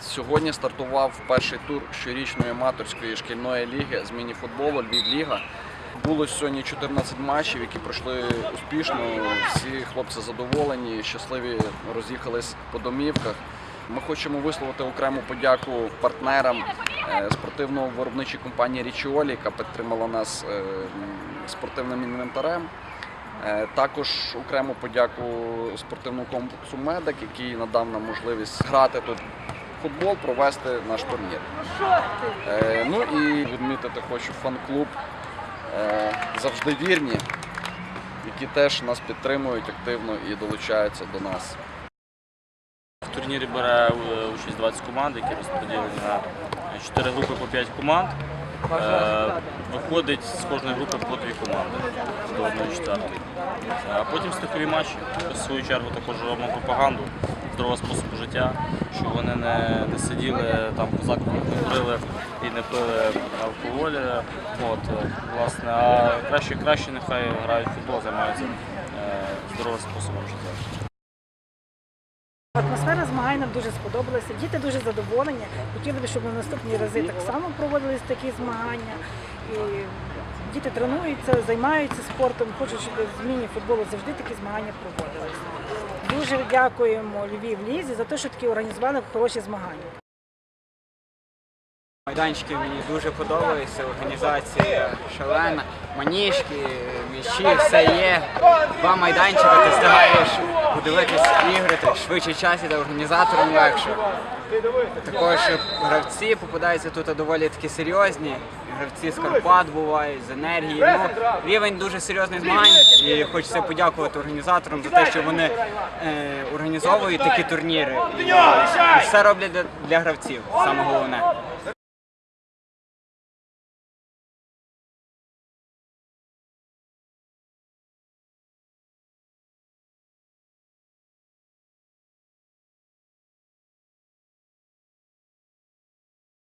Сьогодні стартував перший тур щорічної аматорської шкільної ліги з міні-футболу Львів Ліга. Було сьогодні 14 матчів, які пройшли успішно. Всі хлопці задоволені, щасливі роз'їхались по домівках. Ми хочемо висловити окрему подяку партнерам е, спортивно-виробничій компанії Річіолі, яка підтримала нас е, спортивним інвентарем. Е, Також окрему подяку спортивному комплексу Медик, який надав нам можливість грати тут футбол, провести наш турнір. Е, Ну і відмітити хочу фан-клуб е, завжди вірні, які теж нас підтримують активно і долучаються до нас. В турнірі бере е, участь 20 команд, які розподілені на 4 групи по 5 команд. Виходить з кожної групи по дві команди до 1 четвертої. А потім стикові матчі. В свою чергу також робимо пропаганду здорового способу життя, щоб вони не, не сиділи там по закладах, не курили і не пили алкоголь. От, власне, а краще краще нехай грають в футбол, займаються е, здоровим способом життя. Атмосфера змагань нам дуже сподобалася. Діти дуже задоволені. Хотіли б, щоб на наступні рази так само проводились такі змагання. І діти тренуються, займаються спортом, хочуть, щоб в міні-футболу завжди такі змагання проводилися. Дуже дякуємо Львів Лізі за те, що такі організували хороші змагання. Майданчики мені дуже подобаються, організація шалена, маніжки, м'ячі, все є. Два майданчика, ти встигаєш подивитись ігри, так швидше час іде організаторам легше. Також гравці попадаються тут доволі такі серйозні. Гравці з Карпат бувають, з енергії. Ну, рівень дуже серйозних змагань і хочеться подякувати організаторам за те, що вони е, організовують такі турніри. І, і все роблять для, для гравців, саме головне.